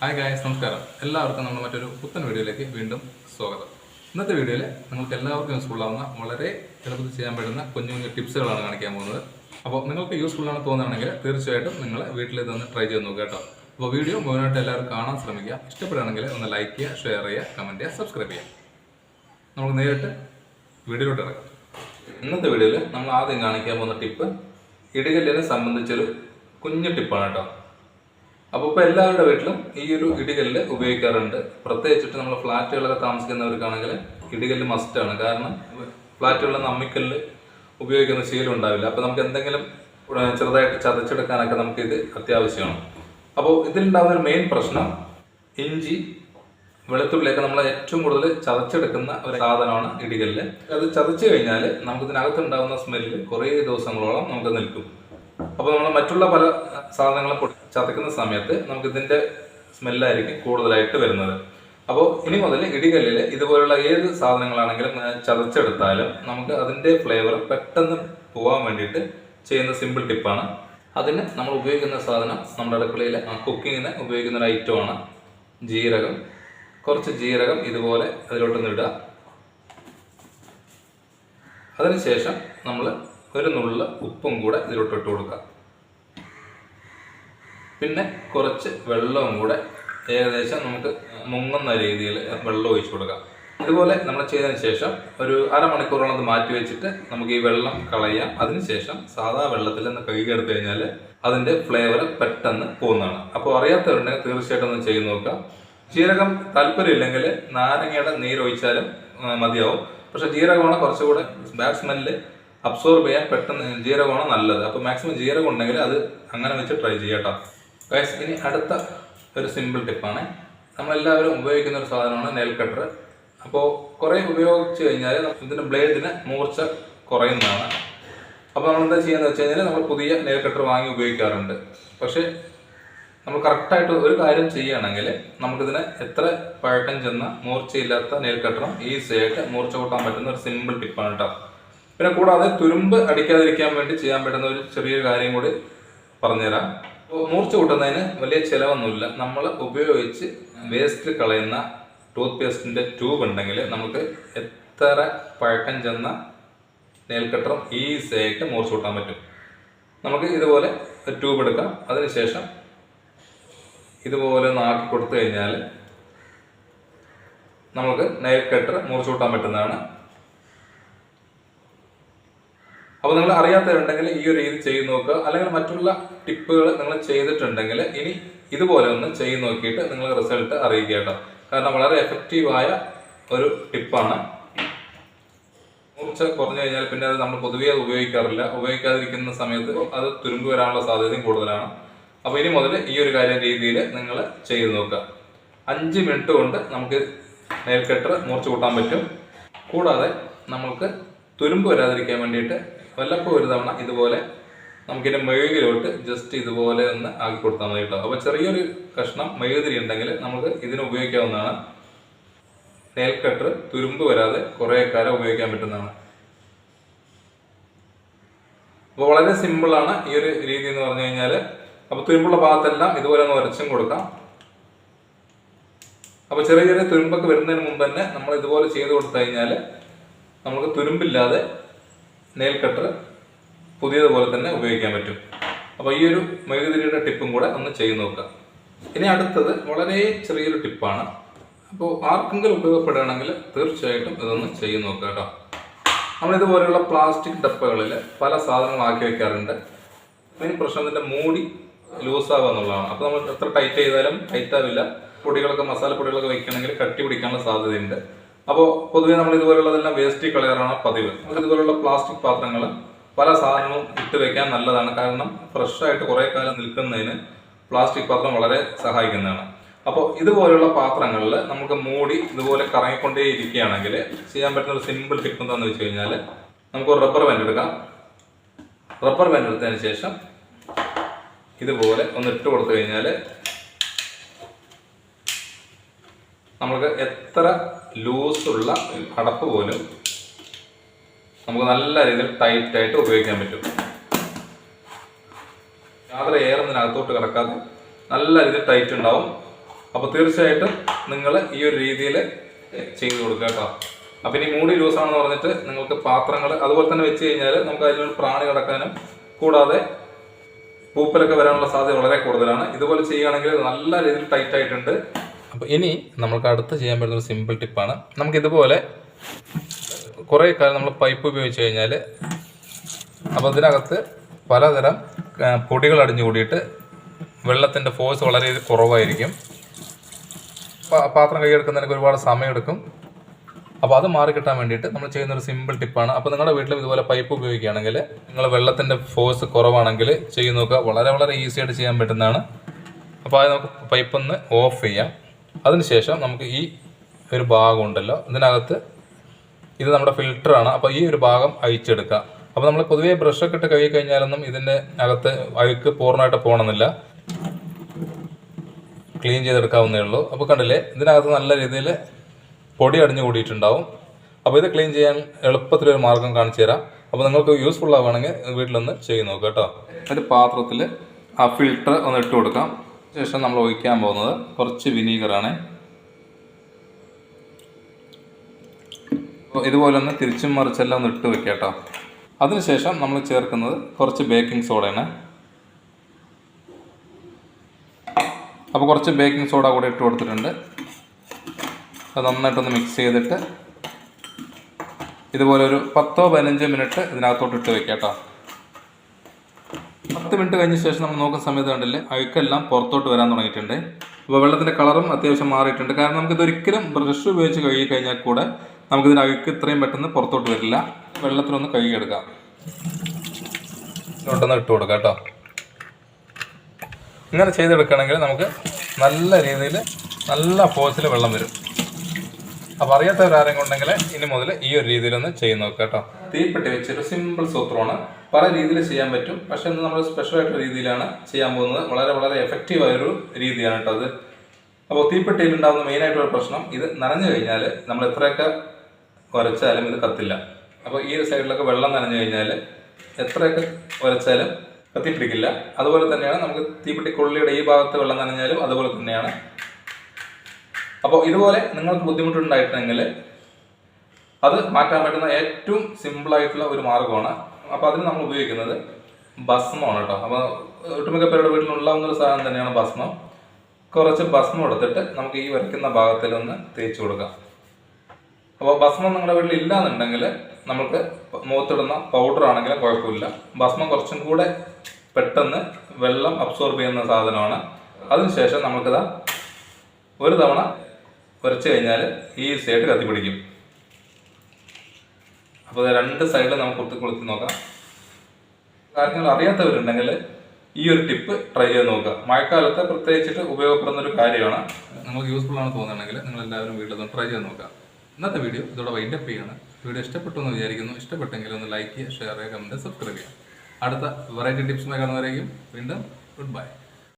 Hi guys നമസ്കാരം. എല്ലാവർക്കും നമ്മുടെ മറ്റൊരു പുത്തൻ വീഡിയോയിലേക്ക് വീണ്ടും സ്വാഗതം. ഇന്നത്തെ വീഡിയോയിൽ നിങ്ങൾക്ക് എല്ലാവർക്കും യൂസ്ഫുൾ ആവുന്ന വളരെ എളുപ്പത്തിൽ ചെയ്യാൻ പറ്റുന്ന കുഞ്ഞു കുഞ്ഞു ടിപ്സുകളാണ് കാണിക്കാൻ പോകുന്നത്. അപ്പോൾ നിങ്ങൾക്ക് യൂസ്ഫുൾ ആണ് തോന്നുകയാണെങ്കിൽ തീർച്ചയായിട്ടും നിങ്ങൾ വീട്ടിൽ ഇതൊന്ന് ട്രൈ ചെയ്ത് നോക്കുക കേട്ടോ. അപ്പോൾ വീഡിയോ മുഴുവനായിട്ട് എല്ലാവരും കാണാൻ ശ്രമിക്കുക. ഇഷ്ടപ്പെടുകയാണെങ്കിൽ ഒന്ന് ലൈക്ക് ചെയ്യുക ഷെയർ ചെയ്യുക കമന്റ് ചെയ്യുക സബ്സ്ക്രൈബ് ചെയ്യുക. നമുക്ക് നേരിട്ട് വീഡിയോയിലോട്ട് ഇറങ്ങാം. ഇന്നത്തെ വീഡിയോയിൽ നമ്മൾ ആദ്യം കാണിക്കാൻ പോകുന്ന ടിപ്പ് ഇടുകല്ലിനെ സംബന്ധിച്ചൊരു കുഞ്ഞു ടിപ്പാണ് കേട്ടോ. അപ്പോൾ ഇപ്പോൾ എല്ലാവരുടെ വീട്ടിലും ഈ ഒരു ഇടികല്ല് ഉപയോഗിക്കാറുണ്ട്. പ്രത്യേകിച്ചിട്ട് നമ്മൾ ഫ്ലാറ്റുകളൊക്കെ താമസിക്കുന്നവർക്കാണെങ്കിൽ ഇടികല്ല് മസ്റ്റാണ് കാരണം ഫ്ലാറ്റുകളിൽ നമ്മിക്കല്ല് ഉപയോഗിക്കുന്ന ശീലം ഉണ്ടാവില്ല. അപ്പോൾ നമുക്ക് എന്തെങ്കിലും ചെറുതായിട്ട് ചതച്ചെടുക്കാനൊക്കെ നമുക്ക് ഇത് അത്യാവശ്യമാണ്. അപ്പോൾ ഇതിലുണ്ടാകുന്ന ഒരു മെയിൻ പ്രശ്നം ഇഞ്ചി വെളുത്തുള്ളിയൊക്കെ നമ്മൾ ഏറ്റവും കൂടുതൽ ചതച്ചെടുക്കുന്ന ഒരു സാധനമാണ് ഇടികല്ല്. അത് ചതച്ചു കഴിഞ്ഞാൽ നമുക്കിതിനകത്തുണ്ടാകുന്ന സ്മെല്ല് കുറേ ദിവസങ്ങളോളം നമുക്ക് നിൽക്കും. അപ്പോൾ നമ്മൾ മറ്റുള്ള പല സാധനങ്ങളും ചതക്കുന്ന സമയത്ത് നമുക്ക് ഇതിന്റെ സ്മെല്ലായിരിക്കും കൂടുതലായിട്ട് വരുന്നത്. അപ്പോൾ ഇനി മുതൽ ഇടികല്ലിൽ ഇതുപോലുള്ള ഏത് സാധനങ്ങളാണെങ്കിലും ചതച്ചെടുത്താലും നമുക്ക് അതിന്റെ ഫ്ലേവർ പെട്ടെന്ന് പോകാൻ വേണ്ടിയിട്ട് ചെയ്യുന്ന സിമ്പിൾ ടിപ്പാണ് അതിന് നമ്മൾ ഉപയോഗിക്കുന്ന സാധനം നമ്മുടെ അടുക്കളയിൽ കുക്കിങ്ങിന് ഉപയോഗിക്കുന്ന ഒരു ഐറ്റമാണ് ജീരകം. കുറച്ച് ജീരകം ഇതുപോലെ അതിലോട്ടൊന്ന് ഇടുക. അതിനുശേഷം നമ്മൾ ഒരു നുള്ള ഉപ്പും കൂടെ ഇതിലോട്ട് ഇട്ട് കൊടുക്കുക. പിന്നെ കുറച്ച് വെള്ളവും കൂടെ ഏകദേശം നമുക്ക് മുങ്ങുന്ന രീതിയിൽ വെള്ളം ഒഴിച്ചു കൊടുക്കാം. ഇതുപോലെ നമ്മൾ ചെയ്തതിന് ശേഷം ഒരു അരമണിക്കൂറോളം അത് മാറ്റി വെച്ചിട്ട് നമുക്ക് ഈ വെള്ളം കളയാം. അതിനുശേഷം സാധാ വെള്ളത്തിൽ നിന്ന് കഴുകിയെടുത്ത് കഴിഞ്ഞാൽ അതിന്റെ ഫ്ലേവർ പെട്ടെന്ന് പോകുന്നതാണ്. അപ്പോൾ അറിയാത്തവരുണ്ടെങ്കിൽ തീർച്ചയായിട്ടും ഒന്ന് ചെയ്ത് നോക്കാം. ജീരകം താല്പര്യമില്ലെങ്കിൽ നാരങ്ങയുടെ നീരൊഴിച്ചാലും മതിയാവും. പക്ഷേ ജീരകമാണ് കുറച്ചുകൂടെ ബാഡ് അബ്സോർബ് ചെയ്യാൻ പെട്ടെന്ന് ജീരകമാണ് നല്ലത്. അപ്പോൾ മാക്സിമം ജീരകം ഉണ്ടെങ്കിൽ അത് അങ്ങനെ വെച്ച് ട്രൈ ചെയ്യാട്ടോ ഗൈസ് ഇനി അടുത്ത ഒരു സിമ്പിൾ ടിപ്പാണ് നമ്മളെല്ലാവരും ഉപയോഗിക്കുന്ന ഒരു സാധനമാണ് നെയിൽ കട്ടർ അപ്പോൾ കുറേ ഉപയോഗിച്ച് കഴിഞ്ഞാൽ ഇതിന്റെ ബ്ലേഡിന് മൂർച്ച കുറയുന്നതാണ്. അപ്പോൾ നമ്മൾ എന്താ ചെയ്യുന്നത് വെച്ച് കഴിഞ്ഞാൽ നമ്മൾ പുതിയ നെയിൽ കട്ടർ വാങ്ങി ഉപയോഗിക്കാറുണ്ട്. പക്ഷേ നമ്മൾ കറക്റ്റായിട്ട് ഒരു കാര്യം ചെയ്യുകയാണെങ്കിൽ നമുക്കിതിനെ എത്ര പഴക്കം ചെന്ന മൂർച്ചയില്ലാത്ത നെയിൽ കട്ടറും ഈസി ആയിട്ട് മൂർച്ച കൂട്ടാൻ പറ്റുന്ന ഒരു സിമ്പിൾ ടിപ്പാണ് കേട്ടോ പിന്നെ കൂടാതെ തുരുമ്പ് അടിക്കാതിരിക്കാൻ വേണ്ടി ചെയ്യാൻ പറ്റുന്ന ഒരു ചെറിയൊരു കാര്യം കൂടി പറഞ്ഞുതരാം. മൂർച്ച കൂട്ടുന്നതിന് വലിയ ചിലവൊന്നുമില്ല. നമ്മൾ ഉപയോഗിച്ച് വേസ്റ്റ് കളയുന്ന ടൂത്ത് പേസ്റ്റിന്റെ ട്യൂബ് ഉണ്ടെങ്കിൽ നമുക്ക് എത്ര പഴക്കം ചെന്ന നെയിൽ ഈസി ആയിട്ട് മൂർച്ച കൂട്ടാൻ പറ്റും. നമുക്ക് ഇതുപോലെ ട്യൂബ് എടുക്കാം. അതിനുശേഷം ഇതുപോലെ നാട്ടി കൊടുത്തു കഴിഞ്ഞാൽ നമുക്ക് നെയിൽ മുറിച്ചു കൂട്ടാൻ പറ്റുന്നതാണ്. അപ്പോൾ നിങ്ങൾ അറിയാത്തവരുണ്ടെങ്കിൽ ഈ ഒരു രീതി ചെയ്ത് നോക്കുക. അല്ലെങ്കിൽ മറ്റുള്ള ടിപ്പുകൾ നിങ്ങൾ ചെയ്തിട്ടുണ്ടെങ്കിൽ ഇനി ഇതുപോലെ ഒന്ന് ചെയ്ത് നോക്കിയിട്ട് നിങ്ങൾ റിസൾട്ട് അറിയിക്കുക കേട്ടോ. കാരണം വളരെ എഫക്റ്റീവായ ഒരു ടിപ്പാണ്. മൂർച്ച കുറഞ്ഞു കഴിഞ്ഞാൽ പിന്നെ അത് നമ്മൾ പൊതുവേ അത് ഉപയോഗിക്കാറില്ല. ഉപയോഗിക്കാതിരിക്കുന്ന സമയത്ത് അത് തുരുമ്പ് വരാനുള്ള സാധ്യതയും കൂടുതലാണ്. അപ്പോൾ ഇനി മുതൽ ഈ ഒരു കാര്യം രീതിയിൽ നിങ്ങൾ ചെയ്ത് നോക്കുക. അഞ്ച് മിനിറ്റ് കൊണ്ട് നമുക്ക് നെയിൽ കട്ടർ മൂർച്ച കൂട്ടാൻ പറ്റും. കൂടാതെ നമ്മൾക്ക് തുരുമ്പ് വരാതിരിക്കാൻ വേണ്ടിയിട്ട് വല്ലപ്പോൾ ഒരു തവണ ഇതുപോലെ നമുക്കിതിന്റെ മെഴുകിലോട്ട് ജസ്റ്റ് ഇതുപോലെ ഒന്ന് ആക്കി കൊടുത്താൽ മതി കേട്ടോ. അപ്പോൾ ചെറിയൊരു കഷ്ണം മെഴുകുതിരി ഉണ്ടെങ്കിൽ നമുക്ക് ഇതിന് ഉപയോഗിക്കാവുന്നതാണ്. നെയിൽ കട്ടർ തുരുമ്പ് വരാതെ കുറേ കാലം ഉപയോഗിക്കാൻ പറ്റുന്നതാണ്. അപ്പോൾ വളരെ സിമ്പിളാണ് ഈ ഒരു രീതി എന്ന് പറഞ്ഞു കഴിഞ്ഞാൽ അപ്പോൾ തുരുമ്പുള്ള ഭാഗത്തെല്ലാം ഇതുപോലെ ഒന്ന് വരച്ചും കൊടുക്കാം. അപ്പോൾ ചെറിയ ചെറിയ തുരുമ്പൊക്കെ വരുന്നതിന് മുമ്പ് തന്നെ നമ്മൾ ഇതുപോലെ ചെയ്ത് കൊടുത്തു കഴിഞ്ഞാൽ നമുക്ക് തുരുമ്പില്ലാതെ നെയിൽ കട്ടർ പുതിയതുപോലെ തന്നെ ഉപയോഗിക്കാൻ പറ്റും. അപ്പോൾ ഈ ഒരു മെഴുകുതിരിയുടെ ടിപ്പും കൂടെ ഒന്ന് ചെയ്ത് നോക്കാം ഇനി അടുത്തത് വളരെ ചെറിയൊരു ടിപ്പാണ്. അപ്പോൾ ആർക്കെങ്കിലും ഉപയോഗപ്പെടുകയാണെങ്കിൽ തീർച്ചയായിട്ടും ഇതൊന്ന് ചെയ്ത് നോക്കുക കേട്ടോ. നമ്മൾ ഇതുപോലെയുള്ള പ്ലാസ്റ്റിക് ഡപ്പകളിൽ പല സാധനങ്ങൾ ആക്കി വെക്കാറുണ്ട്. മെയിൻ പ്രശ്നം ഇതിന്റെ മൂടി ലൂസാവുക എന്നുള്ളതാണ്. അപ്പോൾ നമ്മൾ എത്ര ടൈറ്റ് ചെയ്താലും ടൈറ്റ് ആവില്ല. പൊടികളൊക്കെ മസാല പൊടികളൊക്കെ വെക്കണമെങ്കിൽ കട്ടി പിടിക്കാനുള്ള സാധ്യതയുണ്ട്. അപ്പോൾ പൊതുവെ നമ്മൾ ഇതുപോലുള്ളതെല്ലാം വേസ്റ്റ് കളയാറാണ് പതിവ്. ഇതുപോലുള്ള പ്ലാസ്റ്റിക് പാത്രങ്ങൾ പല സാധനങ്ങളും ഇട്ട് വെക്കാൻ നല്ലതാണ്. കാരണം ഫ്രഷായിട്ട് കുറേ കാലം നിൽക്കുന്നതിന് പ്ലാസ്റ്റിക് പാത്രം വളരെ സഹായിക്കുന്നതാണ്. അപ്പോൾ ഇതുപോലുള്ള പാത്രങ്ങളിൽ നമുക്ക് മൂടി ഇതുപോലെ കറങ്ങിക്കൊണ്ടേ ഇരിക്കുകയാണെങ്കിൽ ചെയ്യാൻ പറ്റുന്ന ഒരു സിമ്പിൾ ടിപ്പ് എന്താണെന്ന് വെച്ച് കഴിഞ്ഞാൽ നമുക്ക് റബ്ബർ ബാൻഡ് എടുക്കാം. റബ്ബർ ബാൻഡ് എടുത്തതിന് ശേഷം ഇതുപോലെ ഒന്ന് ഇട്ട് കൊടുത്തു കഴിഞ്ഞാൽ നമുക്ക് എത്ര ലൂസുള്ള കടപ്പ് പോലും നമുക്ക് നല്ല രീതിയിൽ ടൈറ്റായിട്ട് ഉപയോഗിക്കാൻ പറ്റും. യാതൊരു എയർ ഇതിനകത്തോട്ട് കിടക്കാതെ നല്ല രീതിയിൽ ടൈറ്റ് ഉണ്ടാവും. അപ്പോൾ തീർച്ചയായിട്ടും നിങ്ങൾ ഈ ഒരു രീതിയിൽ ചെയ്ത് കൊടുക്കുക കേട്ടോ. അപ്പം ഇനി മൂടി ലൂസ് ആണെന്ന് പറഞ്ഞിട്ട് നിങ്ങൾക്ക് പാത്രങ്ങൾ അതുപോലെ തന്നെ വെച്ച് കഴിഞ്ഞാൽ നമുക്ക് ഒരു പ്രാണി കിടക്കാനും കൂടാതെ പൂപ്പലൊക്കെ വരാനുള്ള സാധ്യത വളരെ കൂടുതലാണ്. ഇതുപോലെ ചെയ്യുകയാണെങ്കിൽ നല്ല രീതിയിൽ ടൈറ്റ് ആയിട്ടുണ്ട്. അപ്പോൾ ഇനി നമുക്ക് അടുത്ത് ചെയ്യാൻ പറ്റുന്ന ഒരു സിമ്പിൾ ടിപ്പാണ് നമുക്കിതുപോലെ കുറേ കാലം നമ്മൾ പൈപ്പ് ഉപയോഗിച്ച് കഴിഞ്ഞാൽ അപ്പോൾ ഇതിനകത്ത് പലതരം പൊടികൾ അടിഞ്ഞു കൂടിയിട്ട് വെള്ളത്തിന്റെ ഫോഴ്സ് വളരെ കുറവായിരിക്കും. പാത്രം കൈയെടുക്കുന്നതിനൊക്കെ ഒരുപാട് സമയമെടുക്കും. അപ്പോൾ അത് മാറി കിട്ടാൻ വേണ്ടിയിട്ട് നമ്മൾ ചെയ്യുന്ന ഒരു സിമ്പിൾ ടിപ്പാണ് അപ്പോൾ നിങ്ങളുടെ വീട്ടിലും ഇതുപോലെ പൈപ്പ് ഉപയോഗിക്കുകയാണെങ്കിൽ നിങ്ങൾ വെള്ളത്തിന്റെ ഫോഴ്സ് കുറവാണെങ്കിൽ ചെയ്ത് വളരെ വളരെ ഈസിയായിട്ട് ചെയ്യാൻ പറ്റുന്നതാണ്. അപ്പോൾ അത് നമുക്ക് പൈപ്പൊന്ന് ഓഫ് ചെയ്യാം. അതിനുശേഷം നമുക്ക് ഈ ഒരു ഭാഗം ഉണ്ടല്ലോ ഇതിനകത്ത് ഇത് നമ്മുടെ ഫിൽറ്ററാണ് അപ്പോൾ ഈ ഒരു ഭാഗം അഴിച്ചെടുക്കാം. അപ്പോൾ നമ്മൾ പൊതുവേ ബ്രഷൊക്കെ ഇട്ട് കഴുകി കഴിഞ്ഞാലൊന്നും ഇതിന്റെ അകത്ത് അഴുക്ക് പൂർണമായിട്ട് പോകണമെന്നില്ല. ക്ലീൻ ചെയ്തെടുക്കാവുന്നേ ഉള്ളൂ. അപ്പോൾ കണ്ടില്ലേ ഇതിനകത്ത് നല്ല രീതിയിൽ പൊടി അടിഞ്ഞു കൂടിയിട്ടുണ്ടാവും. അപ്പോൾ ഇത് ക്ലീൻ ചെയ്യാൻ എളുപ്പത്തിലൊരു മാർഗം കാണിച്ചു തരാം. അപ്പോൾ നിങ്ങൾക്ക് യൂസ്ഫുൾ ആവുകയാണെങ്കിൽ വീട്ടിലൊന്ന് ചെയ്ത് നോക്കുക കേട്ടോ. ഒരു പാത്രത്തിൽ ആ ഫിൽട്ടർ ഒന്ന് ഇട്ട് കൊടുക്കാം. ശേഷം നമ്മൾ ഒഴിക്കാൻ പോകുന്നത് കുറച്ച് വിനീഗറാണ്. ഇതുപോലെ ഒന്ന് തിരിച്ചും മറിച്ചെല്ലാം ഒന്ന് ഇട്ട് വെക്കാം കേട്ടോ. അതിനുശേഷം നമ്മൾ ചേർക്കുന്നത് കുറച്ച് ബേക്കിംഗ് സോഡയാണ് അപ്പോൾ കുറച്ച് ബേക്കിംഗ് സോഡ കൂടെ ഇട്ട് കൊടുത്തിട്ടുണ്ട്. അത് നന്നായിട്ടൊന്ന് മിക്സ് ചെയ്തിട്ട് ഇതുപോലെ ഒരു പത്തോ പതിനഞ്ചോ മിനിറ്റ് ഇതിനകത്തോട്ട് ഇട്ട് വെക്കാം കേട്ടോ. പത്ത് മിനിറ്റ് കഴിഞ്ഞ ശേഷം നമ്മൾ നോക്കുന്ന സമയത്ത് കണ്ടില്ലേ അഴുക്കെല്ലാം പുറത്തോട്ട് വരാൻ തുടങ്ങിയിട്ടുണ്ട്. അപ്പോൾ വെള്ളത്തിന്റെ കളറും അത്യാവശ്യം മാറിയിട്ടുണ്ട്. കാരണം നമുക്കിത് ഒരിക്കലും ബ്രഷ് ഉപയോഗിച്ച് കഴുകി കഴിഞ്ഞാൽ കൂടെ നമുക്കിതിന്റെ അഴുക്ക് ഇത്രയും പെട്ടെന്ന് പുറത്തോട്ട് വരില്ല. വെള്ളത്തിലൊന്ന് കഴുകിയെടുക്കാം. ഇട്ടൊന്ന് ഇട്ട് കൊടുക്കാം കേട്ടോ. ഇങ്ങനെ ചെയ്തെടുക്കുകയാണെങ്കിൽ നമുക്ക് നല്ല രീതിയിൽ നല്ല ഫോഴ്സിൽ വെള്ളം വരും. അപ്പോൾ അറിയാത്തവരാരെങ്കിലും ഇനി മുതൽ ഈ ഒരു രീതിയിലൊന്ന് ചെയ്ത് നോക്കാം കേട്ടോ. തീപ്പെട്ടി വെച്ചൊരു സിമ്പിൾ സൂത്രമാണ്. പല രീതിയിൽ ചെയ്യാൻ പറ്റും. പക്ഷെ ഇന്ന് നമ്മൾ സ്പെഷ്യൽ ആയിട്ടുള്ള രീതിയിലാണ് ചെയ്യാൻ പോകുന്നത്. വളരെ വളരെ എഫക്റ്റീവ് ആയൊരു രീതിയാണ് കേട്ടോ അത്. അപ്പോൾ തീപ്പെട്ടിയിൽ ഉണ്ടാകുന്ന മെയിൻ ആയിട്ടുള്ള പ്രശ്നം ഇത് നനഞ്ഞു കഴിഞ്ഞാൽ നമ്മൾ എത്രയൊക്കെ ഉരച്ചാലും ഇത് കത്തില്ല. അപ്പോൾ ഈ സൈഡിലൊക്കെ വെള്ളം നനഞ്ഞു കഴിഞ്ഞാൽ എത്രയൊക്കെ ഉരച്ചാലും കത്തിപ്പിടിക്കില്ല അതുപോലെ തന്നെയാണ് നമുക്ക് തീപ്പെട്ടി കൊള്ളിയുടെ ഈ ഭാഗത്ത് വെള്ളം നനഞ്ഞാലും അതുപോലെ തന്നെയാണ്. അപ്പോൾ ഇതുപോലെ നിങ്ങൾക്ക് ബുദ്ധിമുട്ടുണ്ടായിട്ടുണ്ടെങ്കിൽ അത് മാറ്റാൻ പറ്റുന്ന ഏറ്റവും സിമ്പിൾ ആയിട്ടുള്ള ഒരു മാർഗമാണ് അപ്പോൾ അതിന് നമ്മൾ ഉപയോഗിക്കുന്നത് ഭസ്മമാണ് കേട്ടോ അപ്പോൾ ഒട്ടുമിക്ക പേരുടെ വീട്ടിലുണ്ടാവുന്ന ഒരു സാധനം തന്നെയാണ് ഭസ്മം. കുറച്ച് ഭസ്മം എടുത്തിട്ട് നമുക്ക് ഈ വരയ്ക്കുന്ന ഭാഗത്തിലൊന്ന് തേച്ച് കൊടുക്കാം. അപ്പോൾ ഭസ്മം നിങ്ങളുടെ വീട്ടിൽ ഇല്ലാന്നുണ്ടെങ്കിൽ നമുക്ക് മുഖത്തിടുന്ന പൗഡർ ആണെങ്കിലും കുഴപ്പമില്ല. ഭസ്മം കുറച്ചും കൂടെ പെട്ടെന്ന് വെള്ളം അബ്സോർബ് ചെയ്യുന്ന സാധനമാണ്. അതിനുശേഷം നമുക്കിതാ ഒരു തവണ കുറച്ച് കഴിഞ്ഞാൽ ഈസി ആയിട്ട് കത്തിപ്പിടിക്കും. അപ്പോൾ രണ്ട് സൈഡിൽ നമുക്ക് ഒത്തു കുളുത്തി നോക്കാം. കാര്യങ്ങൾ അറിയാത്തവരുണ്ടെങ്കിൽ ഈ ഒരു ടിപ്പ് ട്രൈ ചെയ്ത് നോക്കുക. മഴക്കാലത്ത് പ്രത്യേകിച്ചിട്ട് ഉപയോഗപ്പെടുന്ന ഒരു കാര്യമാണ്. നിങ്ങൾക്ക് യൂസ്ഫുൾ ആണ് തോന്നുന്നുണ്ടെങ്കിൽ നിങ്ങൾ എല്ലാവരും വീട്ടിൽ ഒന്ന് ട്രൈ ചെയ്ത് നോക്കുക. ഇന്നത്തെ വീഡിയോ ഇതോടെ വൈൻഡപ്പ് ചെയ്യാണ് വീഡിയോ ഇഷ്ടപ്പെട്ടു എന്ന് വിചാരിക്കുന്നു. ഇഷ്ടപ്പെട്ടെങ്കിൽ ഒന്ന് ലൈക്ക് ചെയ്യുക ഷെയർ ചെയ്യുക കമന്റ് സബ്സ്ക്രൈബ് ചെയ്യുക. അടുത്ത വെറൈറ്റി ടിപ്സുമായി കാണുന്നവരേക്കും വീണ്ടും ഗുഡ് ബൈ